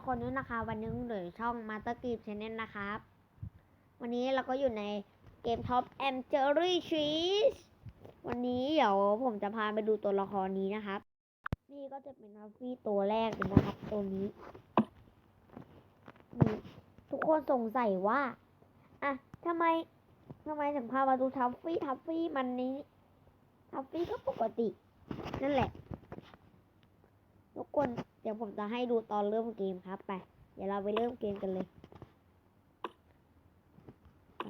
ทุกคนด้วยนะคะ วันนี้หนูอยู่ช่อง Master g r i p Channel นะครับ วันนี้เราก็อยู่ในเกม Top and Jerry Cheese วันนี้เดี๋ยวผมจะพาไปดูตัวละครนี้นะครับ นี่ก็จะเป็นทัฟฟี่ตัวแรกเลยนะครับ ตัวนี้นี่ทุกคนสงสัยว่าอะทำไมทำไมถึงพามาดูทัฟฟี่ทัฟฟี่มันนี้ทัฟฟี่ก็ปกติ นั่นแหละ ทุกคน เดี๋ยวผมจะให้ดูตอนเริ่มเกมครับไป เดี๋ยวเราไปเริ่มเกมกันเลยไป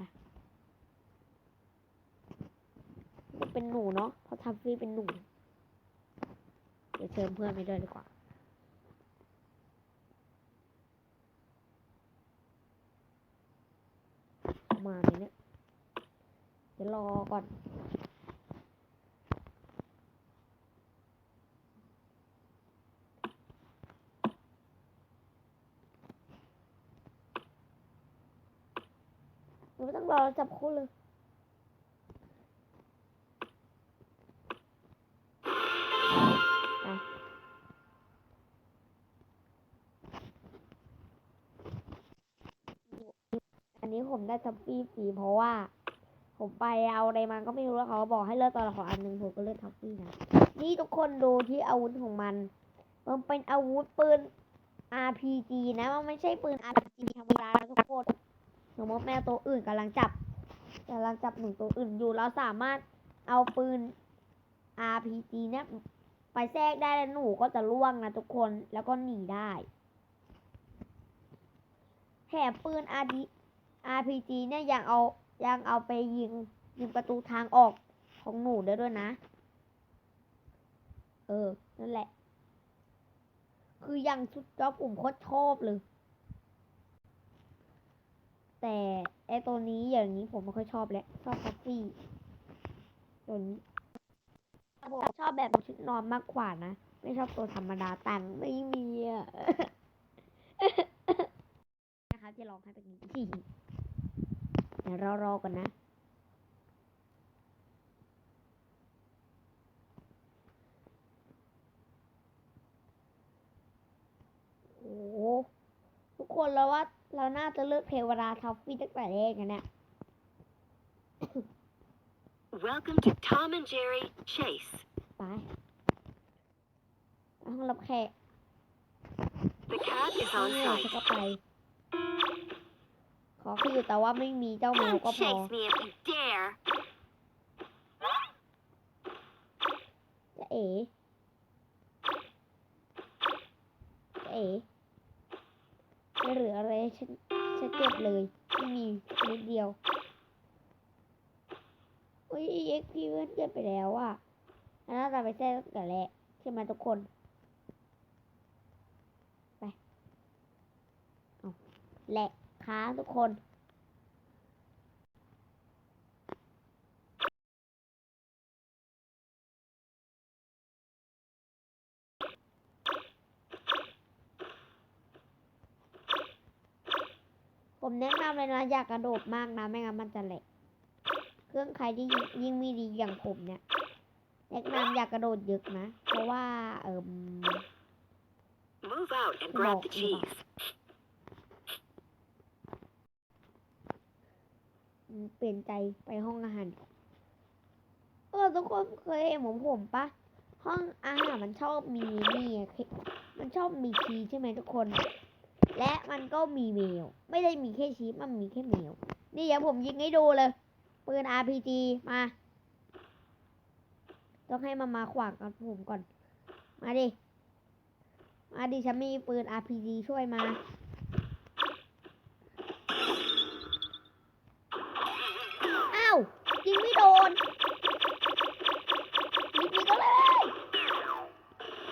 มันเป็นหนูเนาะเพราะทัฟฟี่เป็นหนู เดี๋ยวเชิญเพื่อนไปด้วยดีกว่าเข้ามาเนี่ยเดี๋ยวรอก่อน ไม่ต้องรอจับคู่เลยอันนี้ผมได้ทัฟฟี่ฟรีเพราะว่า ผมไปเอาอะไรมาก็ไม่รู้แล้วเขาบอกให้เลือกตัวละครอันหนึ่งผมก็เลือกทัฟฟี่นะนี่ทุกคนดูที่อาวุธของมัน มันเป็นอาวุธปืน RPG นะ มันไม่ใช่ปืน RPG ธรรมดาทุกคน สมมติแมวตัวอื่นกำลังจับกำลังจับหนูตัวอื่นอยู่เราสามารถเอาปืน RPG เนี่ยไปแทรกได้แล้วหนูก็จะล่วงนะทุกคนแล้วก็หนีได้แถมปืน RD RPG เนี่ยยังเอายังเอาไปยิงยิงประตูทางออกของหนูได้ด้วยนะ เออ นั่นแหละ คือยังชุดจอบผมโคตรชอบเลย แต่ไอตัวนี้อย่างนี้ผมไม่ค่อยชอบแล้วชอบคอฟฟี่ตัวนี้ผมชอบแบบชุดนอนมากกว่านะ ไม่ชอบตัวธรรมดาตังไม่มีอะนะคะที่ร้องให้เป็นนี้เดี๋ยวรอรอก่อนนะโอ้ทุกคนแล้วว่า เราน่าจะเลือกเทวดาทัฟฟี่ตั้งแต่แรกนะเนี่ย Welcome to Tom and Jerry Chase. ไปห้องรับแขก The cat is ห้อง on เนี่ย site. ก็ไป ขอคือแต่ว่าไม่มีเจ้าแมว Don't ก็พอ chase me if you dare. จะเอ๋จะเอ๋ไม่เหลืออะไรให้ ฉันฉันเก็บเลยไม่มีนิดเดียวอุ้ยเอ็กพีเพื่อนเก็บไปแล้วอะอันน่าจะไปแท้ตั้งแต่แรกใช่ไหมทุกคนไปเอแหละค้าทุกคน ผมแนะนำเลยนะอย่ากระโดดมากนะ ไม่งั้นมันจะแหลก เครื่องใครที่ยิ่งยิ่งไม่ดีอย่างผมเนี่ยแนะนำอย่ากระโดดเยอะนะ เพราะว่าเอิม Move out and grab the No, no. cheese. เปลี่ยนใจไปห้องอาหาร เออทุกคนเคยเห็นผมผมปะห้องอาหารมันชอบมีนี่อะเคมันชอบมีชีสใช่ไหมทุกคน และมันก็มีเมล ไม่ได้มีแค่ชีพมันมีแค่เมล นี่เดี๋ยวผมยิงให้ดูเลยปืน RPG มา ต้องให้มันมาขวางกับผมก่อน มาดิ มาดิฉันมีปืน RPG ช่วยมา อ้าว ยิงไม่โดนยิงอีกก็เลย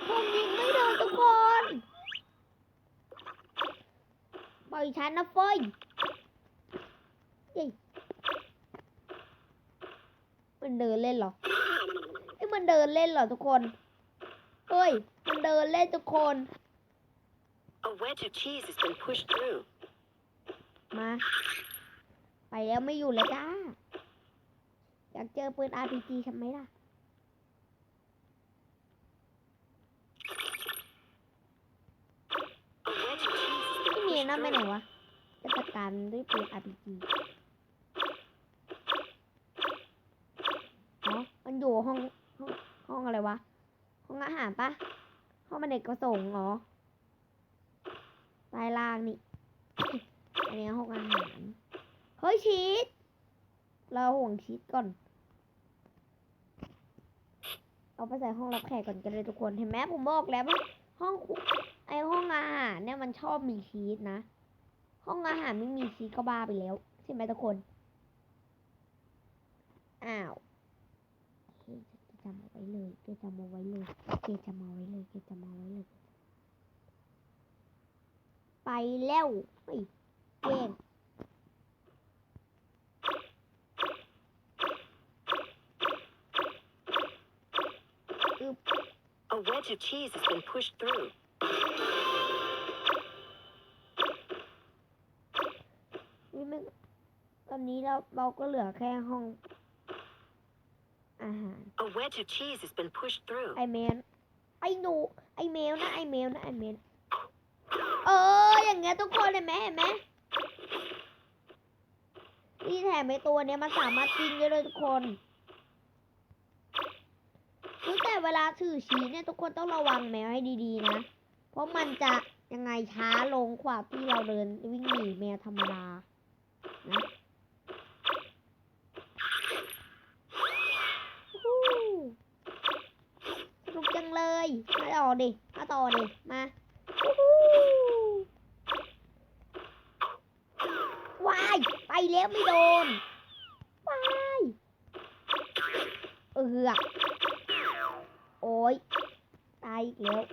ผมยิงไม่โดนทุกคนปล่อ ยฉันนะเฟยเฮ้ยมันเดินเล่นเหรอนี่มันเดินเล่นเหรอทุกคน เฮ้ย มันเดินเล่นทุกคน A wedge of cheese has been pushed through. มา ไปแล้วไม่อยู่เลยจ้า อยากเจอปืน RPG ทำไหมล่ะ A wedge of cheese pushed นั่นไปไหนวะจะจัดการด้วยปืน RPG อ๋อมันอยู่ห้องห้องห้องอะไรวะ ห้องอาหารปะห้องมันเด็กประสงค์เหรอใต้ล่างนี่ อันนี้ห้องอาหาร เฮ้ยชีสเราห่วงชีสก่อน เอาไปใส่ห้องรับแขกก่อนกันเลยทุกคน เห็นไหมผมบอกแล้วว่าห้องคุ ไอห้องอาหารเนี่ยมันชอบมีชีสนะ ห้องอาหารไม่มีชีสก็บ้าไปแล้ว ใช่ไหมทุกคน อ้าวเฮ้ยจะจำเอาไว้เลยเกจำเอาไว้เลยเกจำเอาไว้เลยเกจำเอาไว้เลย ไปแล้วเฮ้ยเก่ง A wedge of cheese has been pushed through. นี่ไม่ตอนนี้เราเราก็เหลือแค่ห้องอาหาร A wedge of cheese has been pushed through. ไอเมนไอหนูไอเมลนะไอเมลนะไอเมลเอออย่างเงี้ยทุกคนเห็นไหมเห็นไหมนี่แถมไอตัวเนี้ยมันสามารถกินได้เลยทุกคนรู้แต่เวลาถือชีสเนี่ยทุกคนต้องระวังแมวให้ดีๆนะ เพราะมันจะยังไงช้าลงกว่าที่เราเดินวิ่งหนีแมวธรรมดานะสนุกจังเลย มาต่อดิ มาต่อดิ มาว้าย ไปแล้วไม่โดน ว้าย เออโอ้ย ตายอีกแล้ว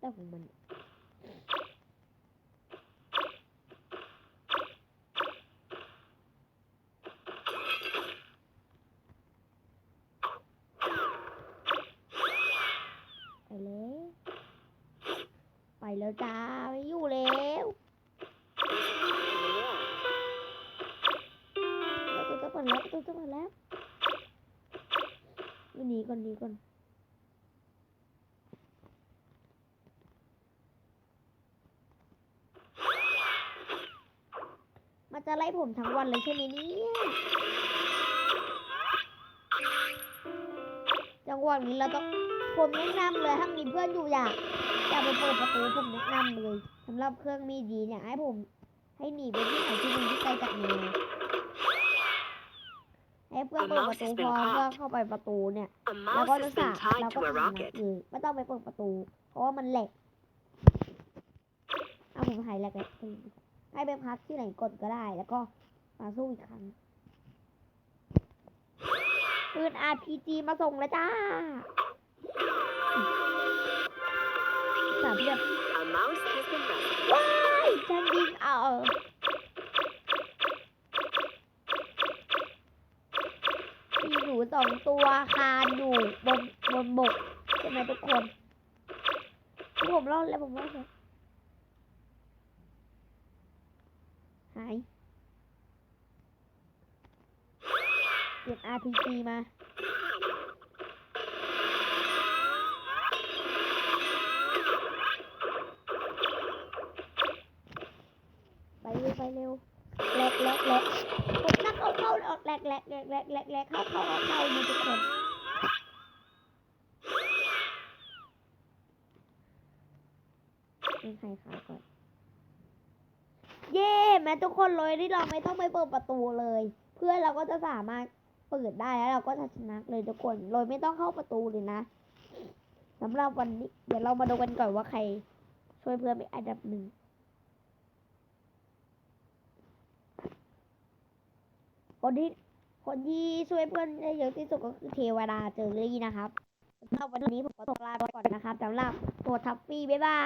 แต่ของมัน ไปแล้ว ไป แล้วจ้าไม่อยู่แล้วประตูจะเปิดแล้วประตูจะเปิดแล้วหนีก่อนหนีก่อนมันจะไล่ผมทั้งวันเลยใช่ไหมเนี่ยจังหวะนี้เราต้องผมแนะนำเลยถ้ามีเพื่อนอยู่อยาก อยาไปเปิดประตูผมแนะนำเลยสำหรับเครื่องมีดีเนี่ยให้ผมให้หนีไปที่ไหนที่หนึงที่ไกลจากแมวให้เพื่อนเปิดประตูพอเพื่อนเข้าไปประตูเนี่ยแล้วก็ mouse จะ has สา been แล้วก็ to a ทำนะ rocket. คือไม่ต้องไปเปิดประตู เพราะว่ามันแหลกเอาผมหายแหลกเลยให้ไปพักที่ไหนกดก็ได้ แล้วก็มาสู้อีกครั้งปืน RPG มาส่งแล้วจ้า สามเรียบ A mouse has been rescued. ว้ายฉันยิงเอามีหนูสองตัวคานอยู่บนบนบกใช่ไหมทุกคนผมรอดแล้วผมรอดแล้วหายเก็บ RPG มา แหลกผมนักเอาเข้าออกแหลกแหลกแหลกแหลกแหลกแหลกเข้าเข้าเอาเข้ามีทุกคนให้ใครขาก่อนเย่แม้ทุกคนเลยที่เราไม่ต้องไปเปิดประตูเลย เพื่อนเราก็จะสามารถเปิดได้แล้วเราก็จะชนะเลยทุกคนโดยไม่ต้องเข้าประตูเลยนะสำหรับวันนี้ เดี๋ยวเรามาดูกันก่อนว่าใคร ช่วยเพื่อนเป็นอันดับหนึ่ง คนที่คนที่ช่วยเพื่อนได้เยอะที่สุดก็คือเทวดาเจอรี่นะครับสำหรับวันนี้ผมขอตกลาไปก่อนนะครับสำหรับตัวทัฟฟี่บ๊ายบาย